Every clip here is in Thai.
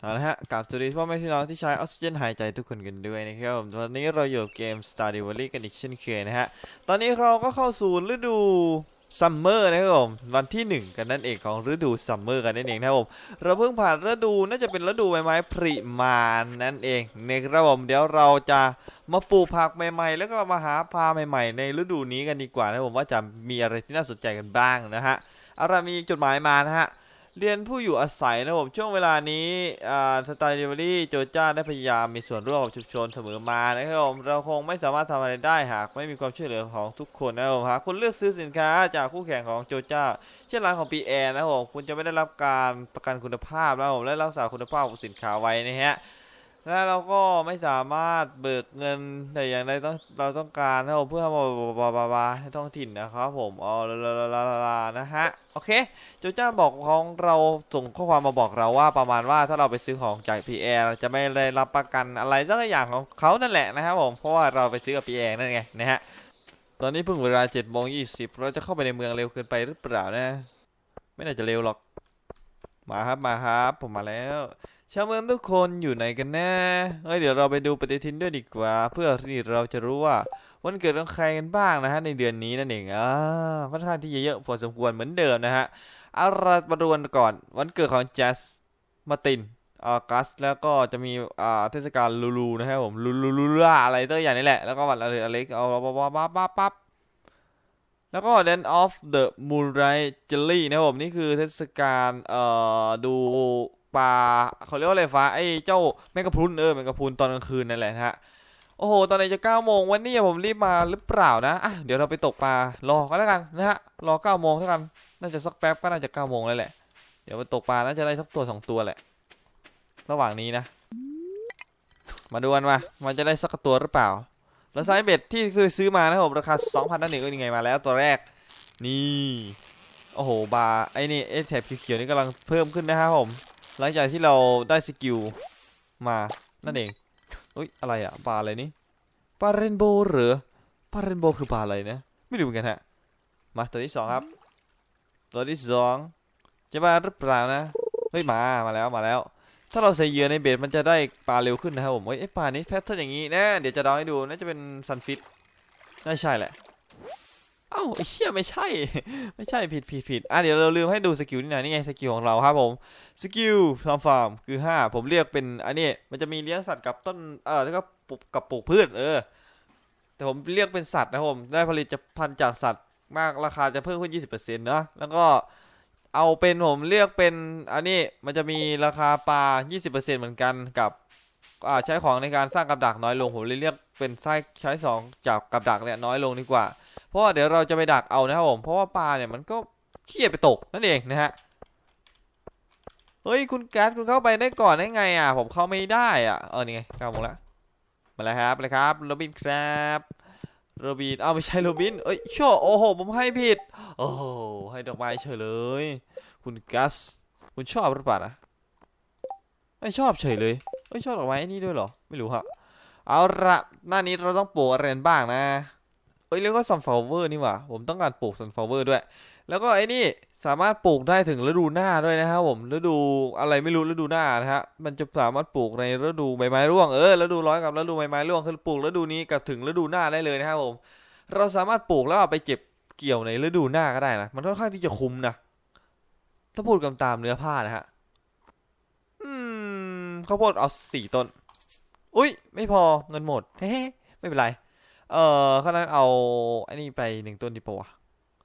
เอาละฮะกลับสวัสดีพ่อแม่พี่น้องที่ใช้ออกซิเจนหายใจทุกคนกันด้วยนะครับผมวันนี้เราอยู่เกม Star d e v a l l y กันอีกเช่นเคยนะฮะ ตอนนี้เราก็เข้าสู่ฤดูซัมเมอร์นะครับผมวันที่หนึ่งกันนั่นเองของฤดูซัมเมอร์กันนั่นเองนะครับผมเราเพิ่งผ่านฤดูน่าจะเป็นฤดูใบไม้ผลิมานั่นเองนะครับผมเดี๋ยวเราจะมาปลูกผักใหม่ๆ แล้วก็มาหาปลาใหม่ ๆ ในฤดูนี้กันดีกว่านะครับผมว่าจะมีอะไรที่น่าสนใจกันบ้างนะฮะเอาล่ะมีจดหมายมานะฮะ เรียนผู้อยู่อาศัยนะครับผมช่วงเวลานี้สไตล์เดลิเวอรี่โจจ้าได้พยายามมีส่วนร่วมกับชุมชนเสมอมานะครับผมเราคงไม่สามารถทำอะไรได้หากไม่มีความช่วยเหลือของทุกคนนะครับผมหากคุณเลือกซื้อสินค้าจากคู่แข่งของโจจ้า เช่นร้านของปีแอนะครับผมคุณจะไม่ได้รับการประกันคุณภาพนะครับผมและรักษาคุณภาพของสินค้าไว้นะฮะ และเราก็ไม่สามารถเบิกเงินแต่อย่างใดต้องเราต้องการนะครับเพื่อมาบาบาบาให้ท้องถิ่นนะครับผมอ๋อลาลาลาลาลานะฮะโอเคโจจ้าบอกของเราส่งข้อความมาบอกเราว่าประมาณว่าถ้าเราไปซื้อของจาก PR เราจะไม่ได้รับประกันอะไรสักอย่างของเขานั่นแหละนะครับผมเพราะว่าเราไปซื้อกับ PR นั่นไงนะฮะตอนนี้เพิ่งเวลา7โมง20เราจะเข้าไปในเมืองเร็วเกินไปหรือเปล่านะ ไม่น่าจะเร็วหรอก มาครับมาครับผมมาแล้วชาวเมืองทุกคนอยู่ไหนกันแนะเอ้ยเดี๋ยวเราไปดูปฏิทินด้วยดีกว่า เพื่อที่เราจะรู้ว่าวันเกิดของใครกันบ้างนะฮะในเดือนนี้นั่นเองอ่าค่อนข้างที่เยอะพอสมควรเหมือนเดิมนะฮะเอารามาดูกันก่อนวันเกิดของแจสมาตินออกัสแล้วก็จะมีอ่าเทศกาลลูลูนะครับผมลูลูลูล่าอะไรตัวอย่างนี้แหละแล้วก็วันอะไรอเล็กเอาปั๊บปั๊บปั๊บ แล้วก็ Den of the Moonlight Jelly นะครับผม นี่คือเทศกาลเอ่อดูปลาเขาเรียกว่าอะไรฟ้าไอ้เจ้าแมงกะพรุนเออแมงกะพรุนตอนกลางคืนนั่นแหละนะฮะโอ้โห ตอนนี้จะ9โมงวันนี้ผมรีบมาหรือเปล่านะอะเดี๋ยวเราไปตกปลารอกันแล้วกันนะฮะรอ9โมงเท่ากันน่าจะสักแป๊บก็น่าจะ9โมงแล้วแหละเดี๋ยวไปตกปลาน่าจะได้สักตัวสองตัวแหละ ระหว่างนี้นะ มาดูกันมามันจะได้สักตัวหรือเปล่า แล้วไซส์เบ็ดที่เคยซื้อมานะครับผมราคา 2,000นั่นเองก็ยังไงมาแล้วตัวแรกนี่โอ้โหบาร์ไอ้นี่ไอ้แถบเขียวๆนี่กำลังเพิ่มขึ้นนะครับผม หลังจากที่เราได้สกิลมานั่นเองเอ้ยอะไรอะปลาอะไรนี่ปลาเรนโบว์หรือปลาเรนโบว์คือปลาอะไรนะ ไม่รู้เหมือนกันฮะ มาตัวที่สองครับ ตัวที่สองจะมาหรือเปล่านะ เฮ้ยมา มาแล้วมาแล้ว ถ้าเราใส่เหยื่อในเบ็ดมันจะได้ปลาเร็วขึ้นนะครับผมเฮ้ยไอ้ปลานี้แพทเทิร์นอย่างนี้นะเดี๋ยวจะเดาให้ดูน่าจะเป็นซันฟิตน่าใช่แหละเอ้าไอ้เชี่ยไม่ใช่ ไม่ใช่ผิดผิดผิดอะเดี๋ยวเราลืมให้ดูสกิลนี่หน่อยนี่ไงสกิลของเราครับผมสกิลทำฟาร์มคือ5ผมเรียกเป็นอันนี้มันจะมีเลี้ยงสัตว์กับต้นเออแล้วก็ปลูกกับปลูกพืชเออ แต่ผมเรียกเป็นสัตว์นะครับผมได้ผลิตภัณฑ์จากสัตว์มากราคาจะเพิ่มขึ้น 20%นะแล้วก็ เอาเป็นผมเรียกเป็นอันนี้มันจะมีราคาปลา 20%เหมือนกันกับใช้ของในการสร้างกับดักน้อยลงผมเลยเรียกเป็นใช้ใช้สองจากกับดักเนี่ยน้อยลงดีกว่า เพราะว่าเดี๋ยวเราจะไปดักเอานะครับผมเพราะว่าปลาเนี่ยมันก็ขี้เกียจไปตกนั่นเองนะฮะเฮ้ยคุณแก๊สคุณเข้าไปได้ก่อนได้ไงอะผมเข้าไม่ได้อะเออนี่ไงเก้าโมงแล้วมาแล้วครับเลยครับโรบินครับ โรบินอ้าวไม่ใช่โรบิน เอ้ยชั่วโอ้โห ผมให้ผิด โอ้โห ให้ดอกไม้เฉยเลย คุณกัส คุณชอบหรือเปล่านะไม่ชอบเฉยเลยเอ้ยชอบดอกไม้นี่ด้วยเหรอ ไม่รู้ฮะ เอาละหน้านี้เราต้องปลูกอะไรบ้างนะ เอ้ยแล้วก็ซันฟลาวเวอร์นี่หว่า ผมต้องการปลูกซันฟลาวเวอร์ด้วย แล้วก็ไอ้นี่สามารถปลูกได้ถึงฤดูหน้าด้วยนะครับผม ฤดูอะไรไม่รู้ฤดูหน้านะฮะ มันจะสามารถปลูกในฤดูใบไม้ร่วง เออ ฤดูร้อนกับฤดูใบไม้ร่วง คือปลูกฤดูนี้กับถึงฤดูหน้าได้เลยนะครับผม เราสามารถปลูกแล้วเอาไปเก็บเกี่ยวในฤดูหน้าก็ได้นะ มันค่อนข้างที่จะคุ้มนะ ถ้าพูดกันตามเนื้อผ้านะฮะ อืมข้าวโพดเอาสี่ต้น อุ้ยไม่พอเงินหมด เฮ้ไม่เป็นไร เออข้านั้นเอาไอ้นี่ไปหนึ่งต้นดีปะวะ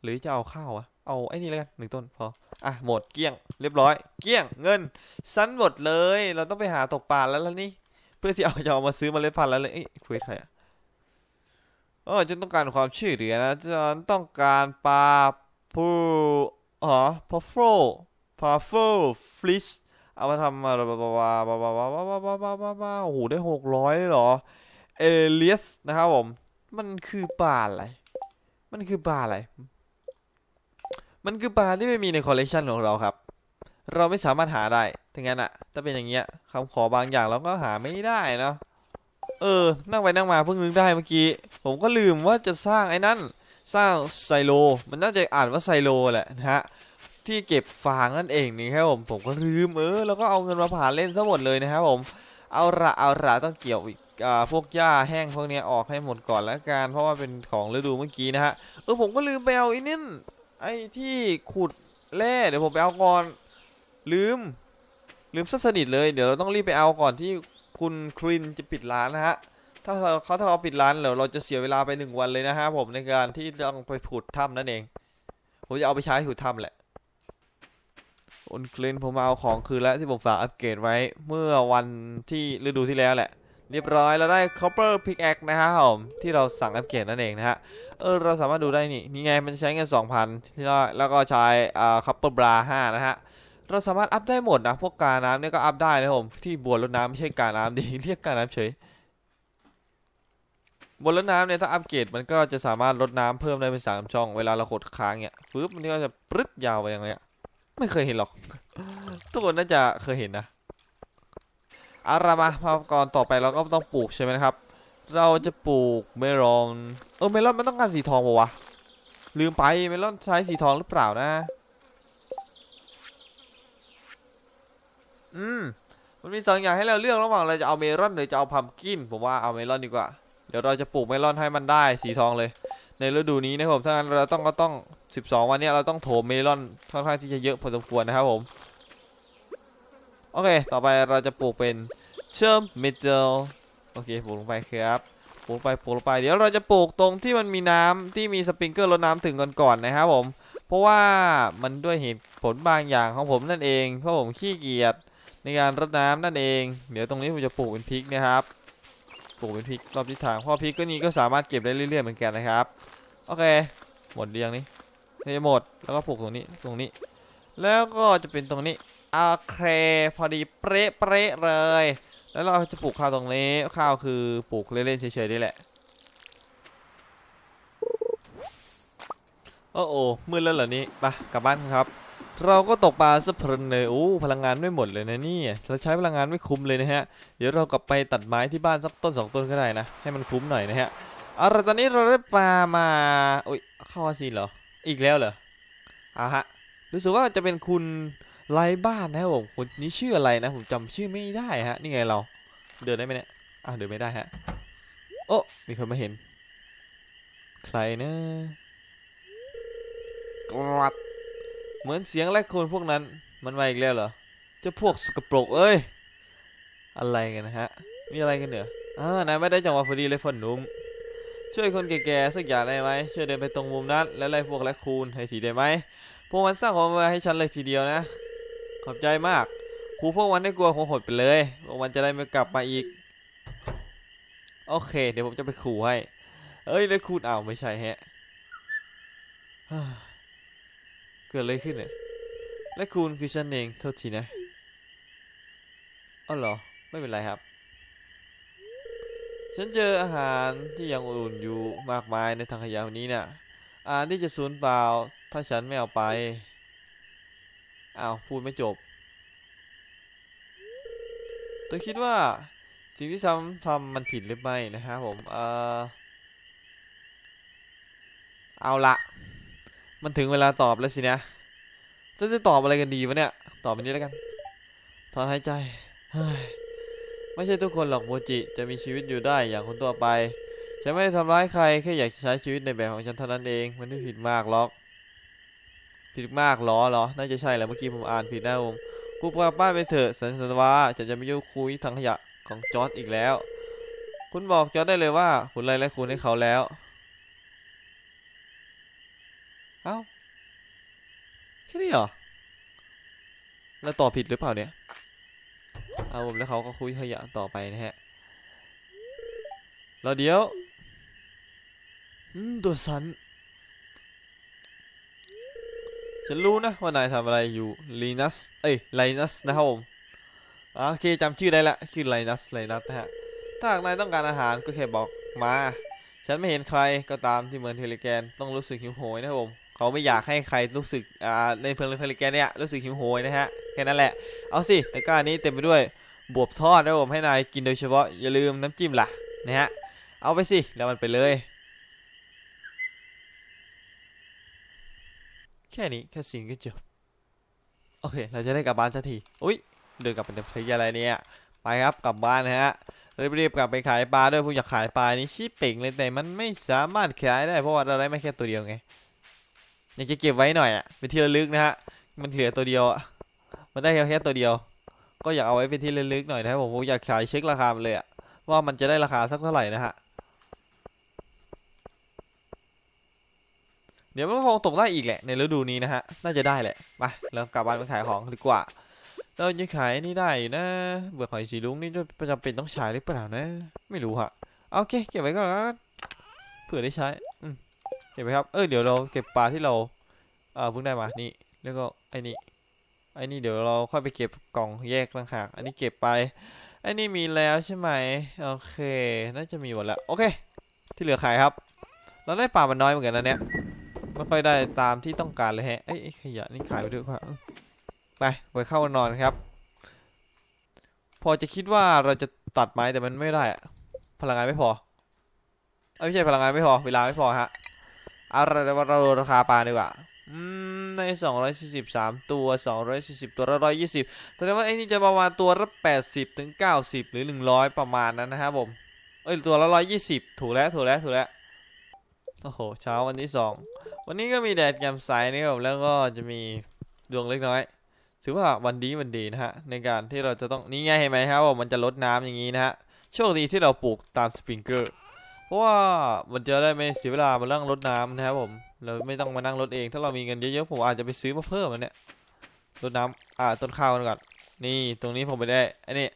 หรือจะเอาข้าวอะเอาไอ้นี่แล้วกันหนึ่งต้นพออะหมดเกลี้ยง เรียบร้อย เกลี้ยงเงินสั้นหมดเลย เราต้องไปหาตกปลาแล้วล่ะนี่ เพื่อที่เอาจะเอามาซื้อเมาเล็ดพันธุ์แล้วเลยเอ้ยคุยใครอะเออฉันต้องการความช่วยเหลือนะฉันต้องการปลาผู้อ๋อพอฟโฟพาโฟฟลิชเอามาทำมาบาบ้าบ้าบ้าบ้าบ้าบาบาบาบาบาบาโอ้โหได้หกร้อยเลยเหรอเอเลียสนะครับผม มันคือปลาอะไร มันคือปลาอะไร มันคือปลาที่ไม่มีในคอลเลกชันของเราครับ เราไม่สามารถหาได้ถ้างั้นอะถ้าเป็นอย่างเงี้ยคำขอบางอย่างเราก็หาไม่ได้เนาะ เออ นั่งไปนั่งมาเพิ่งนึกได้เมื่อกี้ ผมก็ลืมว่าจะสร้างไอ้นั่น สร้างไซโล มันน่าจะอ่านว่าไซโลแหละนะฮะ ที่เก็บฟางนั่นเองนี่ครับผม ผมก็ลืมเออ แล้วก็เอาเงินมาผ่านเล่นซะหมดเลยนะครับผม เอาละเอาละต้องเกี่ยวอีกพวกหญ้าแห้งพวกนี้ออกให้หมดก่อนแล้วกันเพราะว่าเป็นของฤดูเมื่อกี้นะฮะเออผมก็ลืมไปเอาไอ้นี่ไอ้ที่ขุดแร่เดี๋ยวผมไปเอาก่อนลืม ลืมซะสนิทเลยเดี๋ยวเราต้องรีบไปเอาก่อนที่คุณครินจะปิดร้านนะฮะถ้าเขาเขาถ้าเขาปิดร้านเดี๋ยวเราจะเสียเวลาไปหนึ่งวันเลยนะฮะผมในการที่ต้องไปขุดถ้ำนั่นเองผมจะเอาไปใช้ขุดถ้ำแหละ คุณครินผมมาเอาของคืนแล้วที่ผมฝากอัปเกรดไว้เมื่อวันที่ฤดูที่แล้วแหละ เรียบร้อยเราได้ copper pickaxe นะฮะผมที่เราสั่งอัปเกรดนั่นเองนะฮะเออเราสามารถดูได้นี่นี่ไงมันใช้เงิน2,000ที่เราแล้วก็ใช้อ่า copper bra 5นะฮะเราสามารถอัพได้หมดนะพวกการน้ำเนี่ยก็อัพได้นะครับผมที่บัวรดน้ำไม่ใช่การน้ำดีเรียกการน้ำเฉยบัวรดน้ำเนี่ยถ้าอัพเกรดมันก็จะสามารถลดน้ำเพิ่มได้เป็นสามช่อง เวลาเรากดค้างเนี่ยฟึบมันก็จะปรึ๊ดยาวไปอย่างเงี้ย ไม่เคยเห็นหรอก ทุกคนน่าจะเคยเห็นนะอาละมามาก่อนต่อไปเราก็ต้องปลูกใช่ไหมครับ เราจะปลูกเมลอนเออเมลอนมันต้องการสีทองปะวะลืมไปเมลอนใช้สีทองหรือเปล่านะ อืมมันมีสองอย่างให้เราเลือกระหว่างเราจะเอาเมลอนหรือจะเอาพัมกินผมว่าเอาเมลอนดีกว่าเดี๋ยวเราจะปลูกเมลอนให้มันได้สีทองเลย ในฤดูนี้นะครับผมถ้างั้นเราต้องก็ต้อง 12 วันนี้เราต้องโถมเมลอนค่อนข้างที่จะเยอะพอสมควรนะครับผมโอเค ต่อไปเราจะปลูกเป็นเชื่อมเมทัลโอเคปลูกลงไปครับปลูกไปปลูกลงไปเดี๋ยวเราจะปลูกตรงที่มันมีน้ำที่มีสปริงเกอร์รดน้ำถึงก่อนๆนะครับผม เพราะว่ามันด้วยเหตุผลบางอย่างของผมนั่นเองเพราะผมขี้เกียจในการรดน้ำนั่นเอง เดี๋ยวตรงนี้ผมจะปลูกเป็นพริกนะครับปลูกเป็นพริกรอบทิศทางเพราะพริกก็นี่ก็สามารถเก็บได้เรื่อยๆเหมือนกันนะครับ โอเค หมดเรียงนี้เทหมด แล้วก็ปลูกตรงนี้ ตรงนี้ แล้วก็จะเป็นตรงนี้ โอเค พอดีเป๊ะเป๊ะเลย แล้วเราจะปลูกข้าวตรงนี้ ข้าวคือปลูกเล่นๆเฉยๆนี่แหละ โอ้โอ้มืดแล้วเหรอนี่ไปกลับบ้านครับ เราก็ตกปลาสะเพลินเลยโอ้พลังงานไม่หมดเลยนะนี่ เราใช้พลังงานไม่คุ้มเลยนะฮะ เดี๋ยวเรากลับไปตัดไม้ที่บ้านสักต้นสองต้นก็ได้นะ ให้มันคุ้มหน่อยนะฮะ เอาละตอนนี้เราได้ปลามาอุ้ยเข้าอาซีนเหรอ อีกแล้วเหรออะฮะ รู้สึกว่าจะเป็นคุณไร้บ้านนะครับผมคนนี้ชื่ออะไรนะ ผมจำชื่อไม่ได้ฮะ นี่ไงเรา เดินได้ไหมเนี่ย อะเดินไม่ได้ฮะ โอ้ มีคนมาเห็น ใครนะกรัดเหมือนเสียงแรกคนพวกนั้น มันมาอีกแล้วเหรอ เจ้าพวกสกปรกเอ้ย อะไรกันนะฮะ มีอะไรกันเหรออ่านายไม่ได้จังหวะพอดีเลยพ่อหนุ่ม ช่วยคนแก่ๆสักอย่างได้ไหมช่วยเดินไปตรงมุมนั้นแล้วไล่พวกแรคคูนให้ทีได้ไหมพวกมันสร้างความมาให้ฉันเลยทีเดียวนะ ขอบใจมากครูพวกมันได้กลัวหัวหดไปเลยพวกมันจะได้ไม่กลับมาอีก โอเค เดี๋ยวผมจะไปขู่ให้ เอ้ยแรคคูนอ้าวไม่ใช่แฮะเกิดอะไรขึ้นเนี่ยและคุณคือฉันเองโทษทีนะอ๋อเหรอไม่เป็นไรครับ ฉันเจออาหารที่ยังอุ่นอยู่มากมายในถังขยะวันนี้น่ะอาหารที่จะสูญเปล่า ถ้าฉันไม่เอาไปอ้าวพูดไม่จบเธอคิดว่าสิ่งที่ทำทำมันผิดหรือไม่นะครับผม เออเอาละ มันถึงเวลาตอบแล้วสินะจะจะตอบอะไรกันดีวะเนี่ย ตอบแบบนี้แล้วกัน ถอนหายใจ เฮ้ย ไม่ใช่ทุกคนหรอกโมจิจะมีชีวิตอยู่ได้อย่างคนตัวไป ฉันไม่ได้ทำร้ายใครแค่อยากใช้ชีวิตในแบบของฉันเท่านั้นเอง มันไม่ผิดมากหรอก ผิดมากหรอเหรอ น่าจะใช่แหละเมื่อกี้ผมอ่านผิดนะผมกูกลับบ้านไปเถอะสันสวาจะจะไม่ยุ่งคุยทางขยะของจอร์ดอีกแล้ว คุณบอกจอร์ดได้เลยว่าคุณไล่และคุณให้เขาแล้ว เอ้าแค่นี้เหรอแล้วตอบผิดหรือเปล่าเนี่ย เอาผมแล้วเขาก็คุยขยะต่อไปนะฮะแล้วเดี๋ยวอืมตัวสัน ฉันรู้นะว่านายทำอะไรอยู่ลีนัส เอ้ยไลนัสนะครับผมอ่าโอเคจำชื่อได้ละชื่อไลนัสไลนัสนะฮะ ถ้าหากนายต้องการอาหารก็แค่บอกมา ฉันไม่เห็นใครก็ตามที่เหมืองเทเลแกนต้องรู้สึกหิวโหยนะครับผม เขาไม่อยากให้ใครรู้สึกอ่าในเมืองเทเลแกเนี่ยรู้สึกหิวโหยนะฮะแค่นั้นแหละเอาสิแต่ก้านี้เต็มไปด้วยบวบทอดนะผมให้นายกินโดยเฉพาะอย่าลืมน้ำจิ้มล่ะนะฮะเอาไปสิแล้วมันไปเลย แค่นี้แค่สิ่งก็จบโอเค เราจะได้กลับบ้านสักทีอุ้ยเดินกลับไปเต็มที่อะไรเนี่ยไปครับกลับบ้านนะฮะรีบๆกลับไปขายปลาด้วยผมอยากขายปลานี่ชี้เป่งเลยแต่มันไม่สามารถขายได้เพราะว่าเราได้ไม่แค่ตัวเดียวไง อยากจะเก็บไว้หน่อยอะเป็นที่ระลึกนะฮะมันเหลือตัวเดียวอะมันได้แค่ตัวเดียว ก็อยากเอาไว้เป็นที่ระลึกหน่อยนะครับผมผมอยากขายเช็คราคามันเลยอะว่ามันจะได้ราคาสักเท่าไหร่นะฮะเดี๋ยวมันคงตกได้อีกแหละในฤดูนี้นะฮะน่าจะได้แหละไปเรากลับบ้านไปขายของดีกว่าเราจะขายนี่ได้นะเบื่อหอยสีลุงนี่จะจำเป็นต้องใช้หรือเปล่านะ ไม่รู้ฮะโอเคเก็บไว้ก่อนแล้วเผื่อได้ใช้ เก็บไว้ครับ เออเดี๋ยวเราเก็บปลาที่เราเอ่อเพิ่งได้มา นี่ แล้วก็ไอ้นี่ ไอ้นี่เดี๋ยวเราค่อยไปเก็บกล่องแยกต่างหาก อันนี้เก็บไปไอ้นี่มีแล้วใช่ไหม โอเค น่าจะมีหมดแล้ว โอเค ที่เหลือขายครับ เราได้ปลามันน้อยเหมือนกันนะเนี่ย ไม่ค่อยได้ตามที่ต้องการเลยแฮะเอ้ยไอ้ขยะนี่ขายไปด้วยครับไป ไปเข้านอนครับ พอจะคิดว่าเราจะตัดไม้แต่มันไม่ได้อะพลังงานไม่พอเอ้ยไม่ใช่พลังงานไม่พอ เวลาไม่พอฮะ เอาเราเราราคาปลาดีกว่าอืมใน243 ตัว 240 ตัวละ120แสดงว่าไอ้นี่จะประมาณตัวละ80 ถึง 90 หรือ 100 ประมาณนั้นนะครับผม เอ้ย ตัวละ120 ถูกแล้ว ถูกแล้ว ถูกแล้ว โอ้โห เช้าวันที่สองวันนี้ก็มีแดดแจ่มใสนะครับผมแล้วก็จะมีดวงเล็กน้อย ถือว่าวันดีวันดีนะฮะ ในการที่เราจะต้อง นี่ไงเห็นไหมครับว่ามันจะลดน้ำอย่างนี้นะฮะ โชคดีที่เราปลูกตามสปริงเกอร์ ราะว่ามันจะได้ไม่เสียเวลามานั่งรดน้ำนะครับผมเราไม่ต้องมานั่งรดเอง ถ้าเรามีเงินเยอะๆผมอาจจะไปซื้อมาเพิ่มมันเนี่ยรดน้ำอ่าต้นข้าวกันก่อนนี่ตรงนี้ผมไปได้อันนี้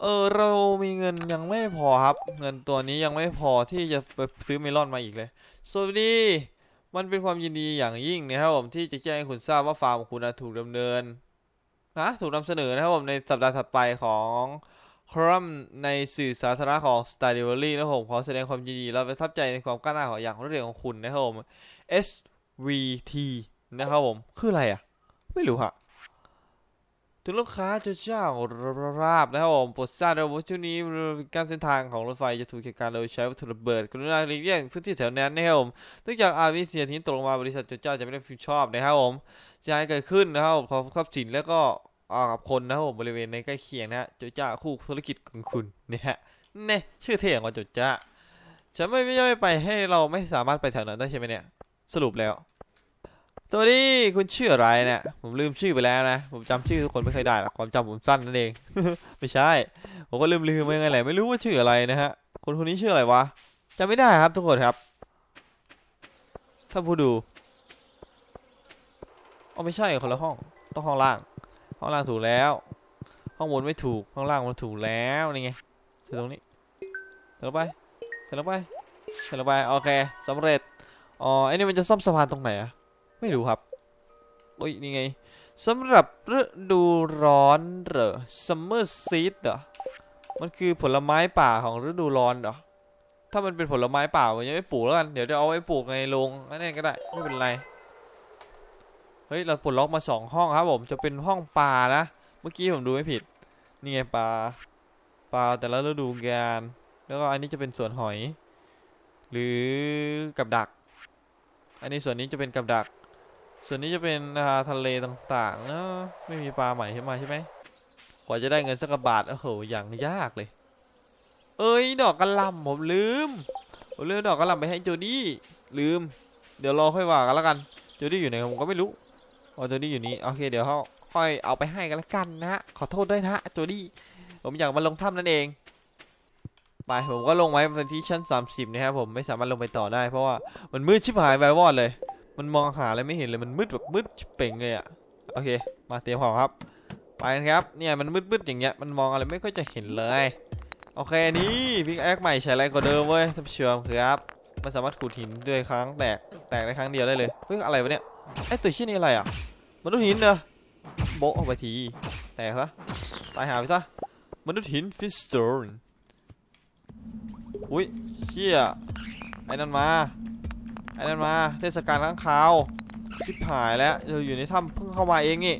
เออเรามีเงินยังไม่พอครับ เงินตัวนี้ยังไม่พอที่จะไปซื้อเมลอนมาอีกเลยสวัสดีมันเป็นความยินดีอย่างยิ่งนะครับผมที่จะแจ้งให้คุณทราบว่าฟาร์มของคุณถูกดำเนินนะถูกนำเสนอนะครับผมในสัปดาห์ถัดไปของ ครัมในสื่อสาธารณะของ s t a r d i v a l l y นะครับผมขอแสดงความยินดีและประทับใจในความกล้าหาญของอย่างรวดเร็วของคุณนะครับผม SVT นะครับผมคืออะไรอะ ไม่รู้ฮะถึงลูกค้าเจ้าเจ้าราบนะครับผมโปรดทราบด้วยว่าช่วงนี้การเส้นทางของรถไฟจะถูกจัดการโดยใช้วัตถุระเบิดกรุณาหลีกเลี่ยงพื้นที่แถวนั้นนะครับผมเนื่องจากอาวิเศษหินตกลงมาบริษัทเจ้าจะไม่ได้ผิดชอบนะครับผมจะให้เกิดขึ้นนะครับผมของทรัพย์สินแล้วก็ กับคนนะครับผมบริเวณในใกล้เคียงนะฮะเจ้าคู่ธุรกิจของคุณเนี่ยฮะเนี่ยชื่อเท่ของเจ้าฉันไม่ไม่ย่อยไปให้เราไม่สามารถไปแถวนั้นได้ใช่ไหมเนี่ยสรุปแล้วสวัสดีคุณชื่ออะไรเนี่ยผมลืมชื่อไปแล้วนะ ผมจำชื่อทุกคนไม่เคยได้หรอกความจำผมสั้นนั่นเอง ไม่ใช่ ผมก็ลืมลืมไปไงแหละไม่รู้ว่าชื่ออะไรนะฮะคนคนนี้ชื่ออะไรวะจำไม่ได้ครับทุกคนครับ ถ้าผู้ดูอ๋อไม่ใช่คนละห้องต้องห้องล่าง ห้องล่างถูกแล้ว ห้องบนไม่ถูก ห้องล่างมันถูกแล้วนี่ไงใส่ตรงนี้ใส่ลงไปใส่ลงไปใส่ลงไปโอเคสำเร็จอ๋อไอ้นี่มันจะซ่อมสะพานตรงไหนอะไม่รู้ครับโอ้ยนี่ไงสำหรับฤดูร้อนเหรอ summer seed เหรอมันคือผลไม้ป่าของฤดูร้อนเหรอถ้ามันเป็นผลไม้ป่าผมยังไม่ปลูกแล้วกัน เดี๋ยวจะเอาไว้ปลูกในโรงนั่นเองก็ได้ ไม่เป็นไร เฮ้ยเราปลดล็อกมาสองห้องครับผมจะเป็นห้องปลานะเมื่อกี้ผมดูไม่ผิดนี่ไงปลาปลาแต่ละฤดูกาลแล้วก็อันนี้จะเป็นสวนหอย หรือกับดัก อันนี้ส่วนนี้จะเป็นกับดัก ส่วนนี้จะเป็นทะเลต่างๆเนะไม่มีปลาใหม่ขึ้นมาใช่ไหมกว่าจะได้เงินสักบาทโอ้โหอย่างยากเลย เอ้ยดอกกระลำผมลืมผมลืมดอกกระลำไปให้โจดี้ลืม เดี๋ยวรอค่อยว่ากันแล้วกันโจดี้อยู่ไหนผมก็ไม่รู้ อ๋อโจดี้อยู่นี่โอเคเดี๋ยวเขาค่อยเอาไปให้กันล้วกันนะฮะขอโทษด้วยนะฮะโจดี้ผมอยากมาลงถ้ำนั่นเองไปผมก็ลงไว้บนที่ชั้น 30 นะครับผมไม่สามารถลงไปต่อได้เพราะว่ามันมืดชิบหายไปวอดเลย มันมองหาอะไรไม่เห็นเลยมันมืดแบบมืดชิเป่งเลยอะโอเค มาเตรียมของครับ ไปครับเนี่ยมันมืดๆอย่างเงี้ยมันมองอะไรไม่ค่อยจะเห็นเลยโอเคนี่พิกแอคใหม่ใช้แรกว่าเดิมเว้ยท่านผู้ชมครับมันสามารถขูดหินด้วยครั้งแตกแตกได้ครั้งเดียวได้เลยเฮ้ยอะไรวะเนี่ย ไอ้ตัวชิ้นนี้อะไรอะมนุษย์หินเนอะโบะออกไปทีแตกซะตายหาไปซะมนุษย์หินฟิสโตนอุ้ยเชี่ยไอ้นั่นมาไอ้นั่นมา เทศกาลข้างคาวชิบหายแล้วเราอยู่ในถ้ำเพิ่งเข้ามาเองนี่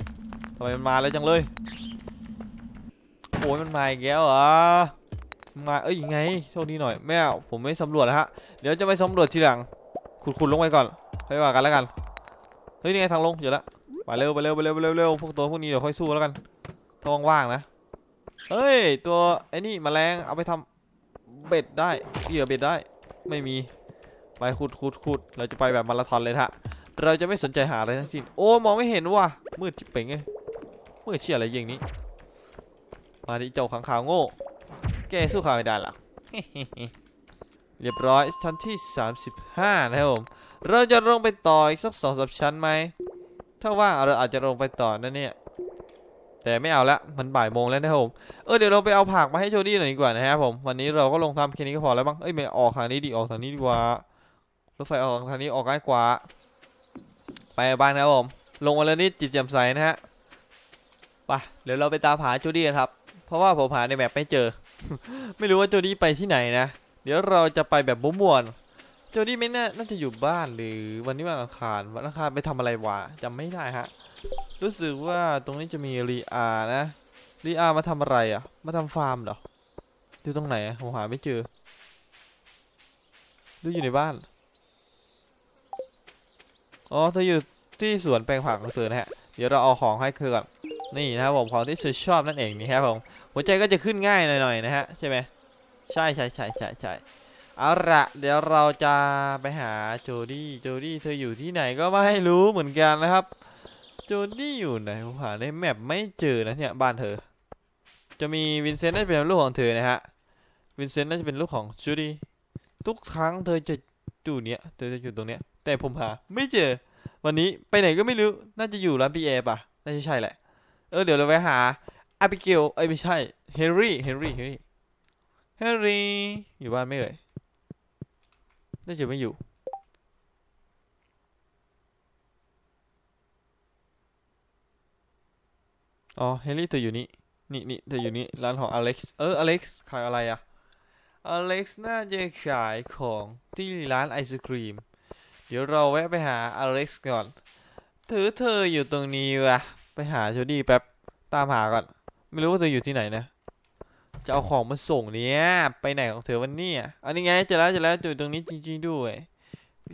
ทำไมมันมาแล้วจังเลยโอ้ยมันมาอีกแล้วเหรอมาเอ้ยยังไงโชคดีหน่อยไม่ผมไม่สำรวจนะฮะเดี๋ยวจะไปสำรวจทีหลังขุดๆลงไปก่อนค่อยว่ากันแล้วกัน เฮ้ยนี่ไงทางลงเดี๋ยวละไปไปเร็วไปเร็วไปเร็วไปเร็วเร็วพวกตัวพวกนี้เดี๋ยวค่อยสู้แล้วกันถ้าว่างๆนะเฮ้ยตัวไอ้นี่แมลงเอาไปทำเบ็ดได้เหยื่อเบ็ดได้ไม่มีไปขุดขุดขุดเราจะไปแบบมาราธอนเลยฮะเราจะไม่สนใจหาอะไรทั้งสิ้นโอ้มองไม่เห็นว่ะมืดจิบเป่งเลยมืดเชี่ยอะไรอย่างนี้มาดิเจ้าขังขาวโง่แกสู้ข้าไม่ได้หรอก เรียบร้อยชั้นที่ 35 นะครับผมเราจะลงไปต่ออีกสักสองสามชั้นไหมถ้าว่างเราอาจจะลงไปต่อนะเนี่ยแต่ไม่เอาละมันบ่ายโมงแล้วนะครับผมเออเดี๋ยวเราไปเอาผักมาให้โจดี้หน่อยดีกว่านะครับผมวันนี้เราก็ลงทำแค่นี้ก็พอแล้วบ้างเอ้ยไม่ออกทางนี้ดีออกทางนี้ดีกว่ารถไฟออกทางนี้ออกง่ายกว่า ไปบ้างนะครับผมลงมาแล้วนี่จิตแจ่มใสนะฮะไปเดี๋ยวเราไปตามหาโจดี้ครับ เพราะว่าผมหาในแมปไม่เจอ ไม่รู้ว่าโจดี้ไปที่ไหนนะ เดี๋ยวเราจะไปแบบบุ้มวนๆโจดี้ไม่น่าน่าจะอยู่บ้านหรือวันนี้วันอังคารวันอังคารไปทำอะไรวะจำไม่ได้ฮะ รู้สึกว่าตรงนี้จะมีรีอานะรีอามาทำอะไรอะ มาทำฟาร์มเหรออยู่ตรงไหนผมหาไม่เจอดูอยู่ในบ้านอ๋อเธออยู่ที่สวนแปลงผักของเธอนะฮะ เดี๋ยวเราเอาของให้เธอก่อนนี่นะครับผมของที่เธอชอบนั่นเองนี่ครับผมหัวใจก็จะขึ้นง่ายหน่อยๆนะฮะใช่ไหม ใช่ใช่ใช่ใช่ใช่เอาละเดี๋ยวเราจะไปหาโจดี้โจดี้เธออยู่ที่ไหนก็ไม่รู้เหมือนกันนะครับ โจดี้อยู่ไหนผมหาในแมปไม่เจอนะเนี่ยบ้านเธอ จะมีวินเซนต์น่าจะเป็นลูกของเธอนะฮะวินเซนต์น่าจะเป็นลูกของโจดี้ทุกครั้งเธอจะอยู่เนี้ยเธอจะอยู่ตรงเนี้ย แต่ผมหาไม่เจอ วันนี้ไปไหนก็ไม่รู้น่าจะอยู่ร้านพีเอป่ะน่าจะใช่แหละเออเดี๋ยวเราไปหาอาบิเกลเอ้ไม่ใช่เฮนรี่เฮนรี่เฮนรี่ เฮนรี่ อยู่บ้านไม่เอ่ยน่าจะไม่อยู่ อ๋อเฮนรี่เธออยู่นี่ นี่นี่เธออยู่นี่ ร้านของอเล็กซ์ เออ อเล็กซ์ขายอะไรอะอเล็กซ์น่าจะขายของที่ร้านไอศครีม เดี๋ยวเราแวะไปหาอเล็กซ์ก่อน ถือเธออยู่ตรงนี้วะ ไปหาโจดี้แป๊บ ตามหาก่อน ไม่รู้ว่าเธออยู่ที่ไหนนะ จะเอาของมาส่งเนี่ย ไปไหนของเธอวันนี้อันนี้ไงเจอแล้วเจอแล้วอยู่ตรงนี้จริง ๆด้วย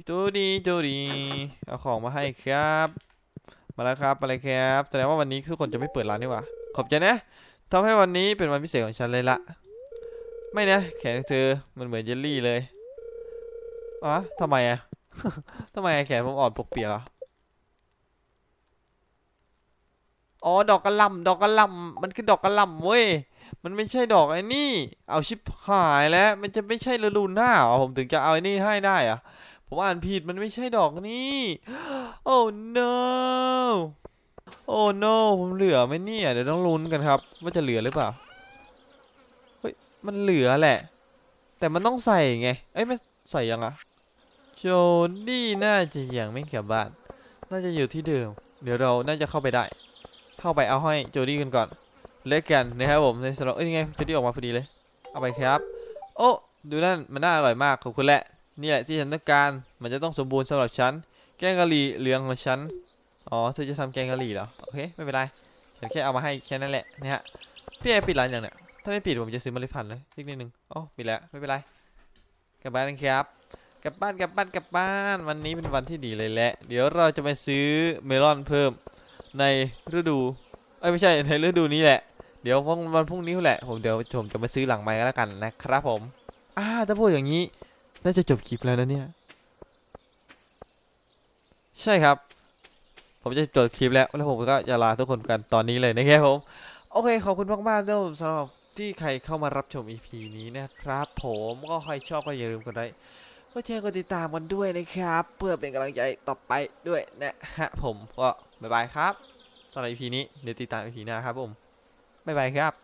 โจดีโจดีเอาของมาให้ครับ มาแล้วครับมาเลยครับแสดงว่าวันนี้คือคนจะไม่เปิดร้านนี่หว่าขอบใจนะทำให้วันนี้เป็นวันพิเศษของฉันเลยละไม่นะแขนของเธอมันเหมือนเยลลี่เลยอ๋อทำไมอะทำไมแขนผมอ่อนปกเปียกอะอ๋อ ดอกกระลำดอกกระลำมันคือดอกกระลำเว้ย มันไม่ใช่ดอกไอ้นี่ เอาชิบหายแล้ว มันจะไม่ใช่ฤดูหน้าหรอผมถึงจะเอาไอ้นี่ให้ได้อะผมอ่านผิดมันไม่ใช่ดอกนี้โอ้ no โอ้ no ผมเหลือไหมเนี่ยเดี๋ยวต้องลุ้นกันครับ ว่าจะเหลือหรือเปล่าเฮ้ยมันเหลือแหละ แต่มันต้องใส่ไงเอ้ยไม่ใส่ยังอะโจดี้น่าจะยังไม่กลับบ้าน น่าจะอยู่ที่เดิม เดี๋ยวเราน่าจะเข้าไปได้ เข้าไปเอาให้โจดี้กันก่อน เล็กกันนะครับผมในสำหรับเอ้ยยังไงโจดี้ออกมาพอดีเลย เอาไปครับ โอ้ดูนั่นมันน่าอร่อยมากขอบคุณแหละนี่แหละที่ฉันต้องการมันจะต้องสมบูรณ์สำหรับฉันแกงกะหรี่เหลืองของฉันอ๋อเธอจะทำแกงกะหรี่เหรอโอเคไม่เป็นไรฉันแค่เอามาให้แค่นั้นแหละนะฮะพี่แอปิดร้านอย่างเนี้ยถ้าไม่ปิดผมจะซื้อเมล็ดพันธุ์เลยอีกนิดนึงอ๋อปิดแล้วไม่เป็นไรกลับบ้านกันครับกลับบ้านกลับบ้านกลับบ้านวันนี้เป็นวันที่ดีเลยแหละเดี๋ยวเราจะไปซื้อเมลอนเพิ่มในฤดูเอ้ยไม่ใช่ในฤดูนี้แหละ เดี๋ยววันพรุ่งนี้แหละผมเดี๋ยวผมจะมาซื้อหลังไม้ก็แล้วกันนะครับผม อ่าถ้าพูดอย่างนี้ น่าจะจบคลิปแล้วนะเนี่ย ใช่ครับ ผมจะจบคลิปแล้วแล้วผมก็จะลาทุกคนกันตอนนี้เลยนะครับผม โอเคขอบคุณมากๆด้วยสำหรับที่ใครเข้ามารับชม EP นี้นะครับ ผมก็ใครชอบก็อย่าลืมกดไลค์ก็แชร์กดติดตามกันด้วยนะครับ เพื่อเป็นกำลังใจต่อไปด้วยนะฮะผมก็บ๊ายบายครับสำหรับ EP นี้เดี๋ยวติดตาม EP หน้าครับผม บ๊ายบายครับ